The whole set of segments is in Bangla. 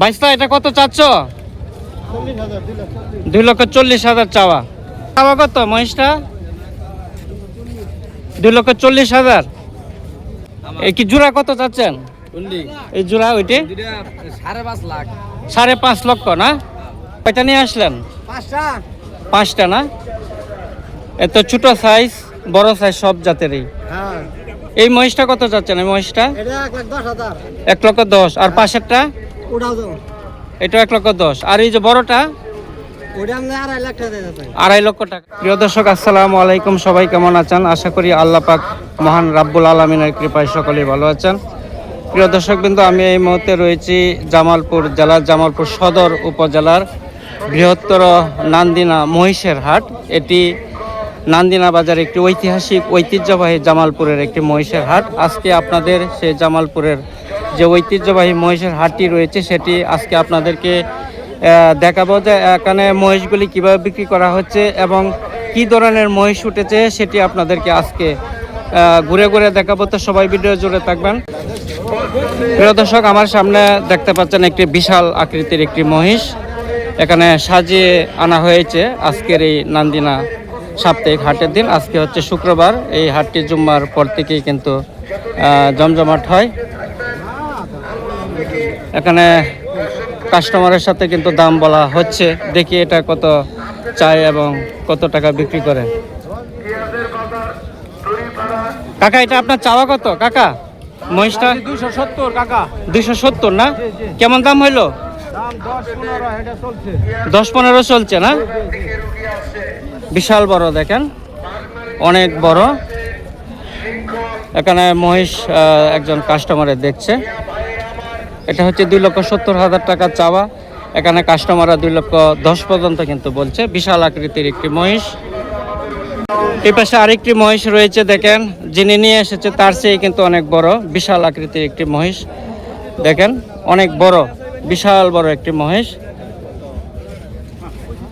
বাইশটা এটা কত চাচ্ছ? দুই লক্ষ চল্লিশ হাজার চাওয়া। চাওয়া কত মহিষটা? দুই লক্ষ চল্লিশ হাজার। এই কি জোড়া কত চাচ্ছেন? এই জোড়া ওইটি? সাড়ে পাঁচ লক্ষ না? কয়টা নিয়ে আসলেন? পাঁচটা। না? এত ছোট সাইজ বড় সাইজ সব জাতেরই। হ্যাঁ। এই মহিষটা কত চাচ্ছেন? এই মহিষটা? এক লক্ষ দশ। আর পাশেরটা? ওটাও তো। এটা এক লক্ষ দশ। আর এই যে বড়টা? আড়াই লক্ষ টাকা। প্রিয় দর্শক আসসালামু আলাইকুম। সবাই কেমন আছেন? আশা করি আল্লাহ পাক মহান রাব্বুল আলমিনের কৃপায় সকলেই ভালো আছেন। প্রিয় দর্শক বিন্দু আমি এই মুহূর্তে রয়েছি জামালপুর জেলার জামালপুর সদর উপজেলার বৃহত্তর নান্দিনা মহিষের হাট। এটি নান্দিনা বাজার একটি ঐতিহাসিক ঐতিহ্যবাহী জামালপুরের একটি মহিষের হাট। আজকে আপনাদের সেই জামালপুরের যে ঐতিহ্যবাহী মহিষের হাটটি রয়েছে, সেটি আজকে আপনাদেরকে দেখাবো যে এখানে মহিষগুলি কীভাবে বিক্রি করা হচ্ছে এবং কি ধরনের মহিষ উঠেছে, সেটি আপনাদেরকে আজকে ঘুরে ঘুরে দেখাবো। তো সবাই ভিডিও জুড়ে থাকবেন। প্রিয় দর্শক, আমার সামনে দেখতে পাচ্ছেন একটি বিশাল আকৃতির একটি মহিষ। এখানে সাজিয়ে আনা হয়েছে আজকের এই নান্দিনা সাপ্তাহিক হাটের দিন। আজকে হচ্ছে শুক্রবার। এই হাটটি জুম্মার পর থেকেই কিন্তু জমজমাট হয়। এখানে কাস্টমারের সাথে কিন্তু দাম বলা হচ্ছে। দেখি এটা কত চাই এবং কত টাকা বিক্রি করে। কাকা এটা আপনার চাওয়া কত? কাকা মহিষটা? দুইশো সত্তর কাকা। দুইশো সত্তর না? কেমন দাম হইল? দশ পনেরো চলছে। দশ পনেরো চলছে না? বিশাল বড় দেখেন। অনেক বড়। এখানে মহিষ একজন কাস্টমারে দেখছে। এটা হচ্ছে দুই লক্ষ সত্তর হাজার টাকা চাওয়া। এখানে কাস্টমাররা দুই লক্ষ দশ পর্যন্ত কিন্তু বলছে। বিশাল আকৃতির একটি মহিষ। এই পাশে আরেকটি মহিষ রয়েছে, দেখেন। যিনি নিয়ে এসেছে, তার চেয়ে কিন্তু অনেক বড়। বিশাল আকৃতির একটি মহিষ। দেখেন, অনেক বড়। বিশাল বড় একটি মহিষ।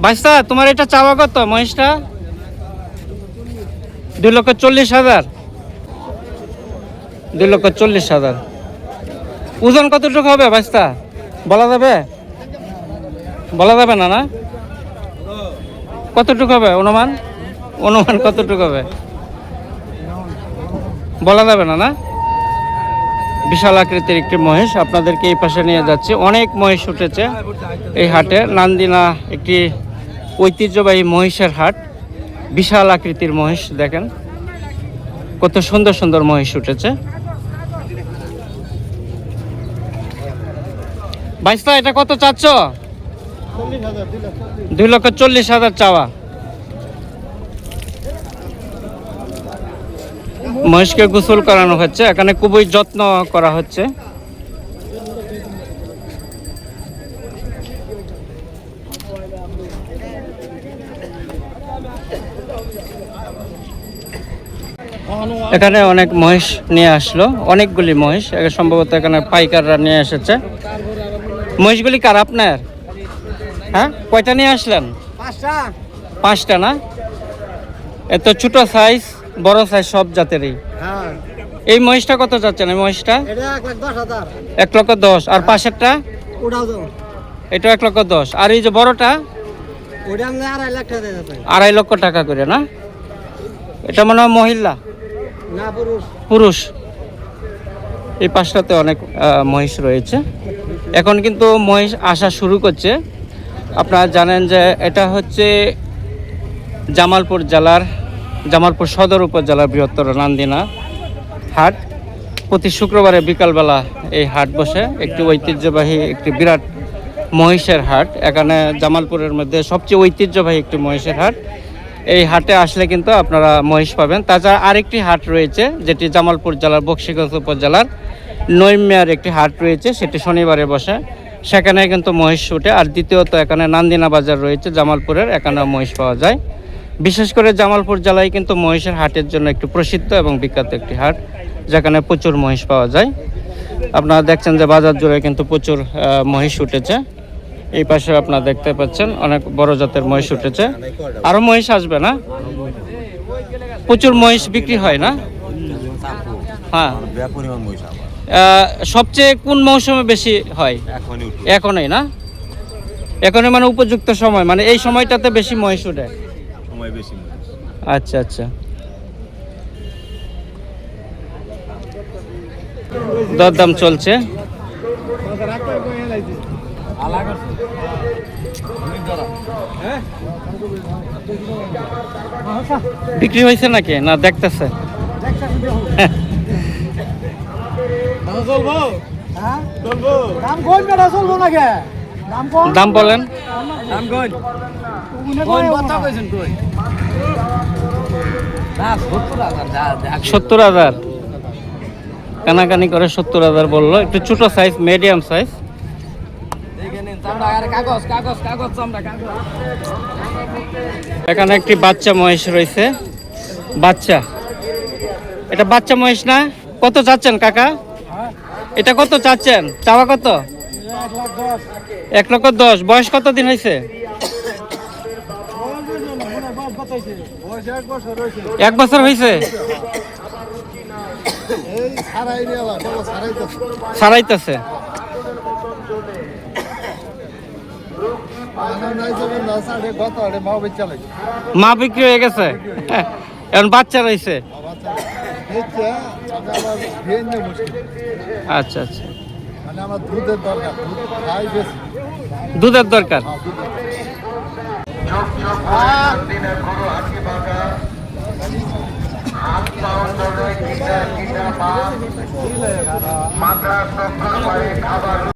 বাইস্তা তোমার এটা চাওয়া কত মহিষটা? দুই লক্ষ চল্লিশ হাজার। দুই লক্ষ চল্লিশ হাজার। ওজন কতটুকু হবে বাইস্তা বলা যাবে? বলা যাবে না না? কতটুকু হবে অনুমান? অনুমান কতটুকু হবে? বলা যাবে না না? বিশাল আকৃতির একটি মহিষ আপনাদেরকে এই পাশে নিয়ে যাচ্ছে। অনেক মহিষ উঠেছে এই হাটে। নান্দিনা একটি ঐতিহ্যবাহী মহিষের হাট। বিশাল আকৃতির মহিষ, দেখেন। কত সুন্দর সুন্দর মহিষ উঠেছে। বাইশটা এটা কত চাচ্ছ? দুই লক্ষ চল্লিশ হাজার চাওয়া। মহিষকে গোসল করানো হচ্ছে। এখানে খুবই যত্ন করা হচ্ছে। এখানে অনেক মহিষ নিয়ে আসলো। অনেকগুলি মহিষ। সম্ভবত এখানে পাইকাররা নিয়ে এসেছে। মহিষগুলি কার আপনার? হ্যাঁ? কয়টা নিয়ে আসলেন? পাঁচটা। পাঁচটা না? এত ছোট সাইজ বড় সাইজ সব জাতেরই। হ্যাঁ। এই মহিষটা কত যাচ্ছেন এই মহিষটা? এক লক্ষ দশ। আর পাশেরটা? ওটাও এটা এক লক্ষ দশ। আর এই যে বড়টা? আড়াই লক্ষ টাকা করে না? এটা মনে হয় মহিলা? পুরুষ। পুরুষ। এই পাশটাতে অনেক মহিষ রয়েছে। এখন কিন্তু মহিষ আসা শুরু করছে। আপনারা জানেন যে এটা হচ্ছে জামালপুর জেলার, জামালপুর সদর উপজেলার বৃহত্তর নান্দিনা হাট। প্রতি শুক্রবারে বিকালবেলা এই হাট বসে। একটি ঐতিহ্যবাহী, একটি বিরাট মহিষের হাট। এখানে জামালপুরের মধ্যে সবচেয়ে ঐতিহ্যবাহী একটি মহিষের হাট। এই হাটে আসলে কিন্তু আপনারা মহিষ পাবেন। তাছাড়া আরেকটি হাট রয়েছে, যেটি জামালপুর জেলার বক্সিগঞ্জ উপজেলার নৈমিয়ার একটি হাট রয়েছে সেটি শনিবারে বসে সেখানে কিন্তু মহিষ উঠে আর দ্বিতীয়ত এখানে নান্দিনা বাজার রয়েছে জামালপুরের এখানে মহিষ পাওয়া যায় বিশেষ করে জামালপুর জেলায় কিন্তু মহিষের হাটের জন্য একটু প্রসিদ্ধ এবং বিখ্যাত একটি হাট যেখানে প্রচুর মহিষ পাওয়া যায় আপনারা দেখছেন যে বাজার জুড়ে কিন্তু প্রচুর মহিষ উঠেছে এই পাশে আপনারা দেখতে পাচ্ছেন অনেক বড় জাতের মহিষ উঠেছে আরও মহিষ আসবে না প্রচুর মহিষ বিক্রি হয় না হ্যাঁ সবচেয়ে কোন মৌসুমে বেশি হয়? এখনই না? এখনই মানে উপযুক্ত সময় মানে এই সময়টাতে বেশি মহিষ উঠে? সময় বেশি। আচ্ছা আচ্ছা। দরদাম চলছে। বিক্রি হয়েছে নাকি? না দেখতেছে। হ্যাঁ? দাম কোন বেটা চলবো না কে দাম কোন দাম বলেন দাম কোন কোন কথা কইছেন তুই সত্তর হাজার কানাকানি করে সত্তর হাজার বলল। একটু ছোট সাইজ মিডিয়াম সাইজ এখানে একটি বাচ্চা মহিষ রয়েছে। বাচ্চা। এটা বাচ্চা মহিষ না? কত চাচ্ছেন কাকা? এটা কত চাচ্ছেন? চাওয়া কত? এক লক্ষ দশ। বয়স কত দিন হয়েছে? এক বছর হয়েছে? এক বছর হয়েছে এই সারাই নিয়ে সারাই তো ছাড়াইতেছে নাই যাবে না সাড়ে কত আরে মা বিক্রি হয়ে গেছে? এখন বাচ্চা রয়েছে দেখছে আমি আবার ভেন নিয়ে মুশকিল আচ্ছা আচ্ছা মানে আমার দুধের দরকার দুধ খাই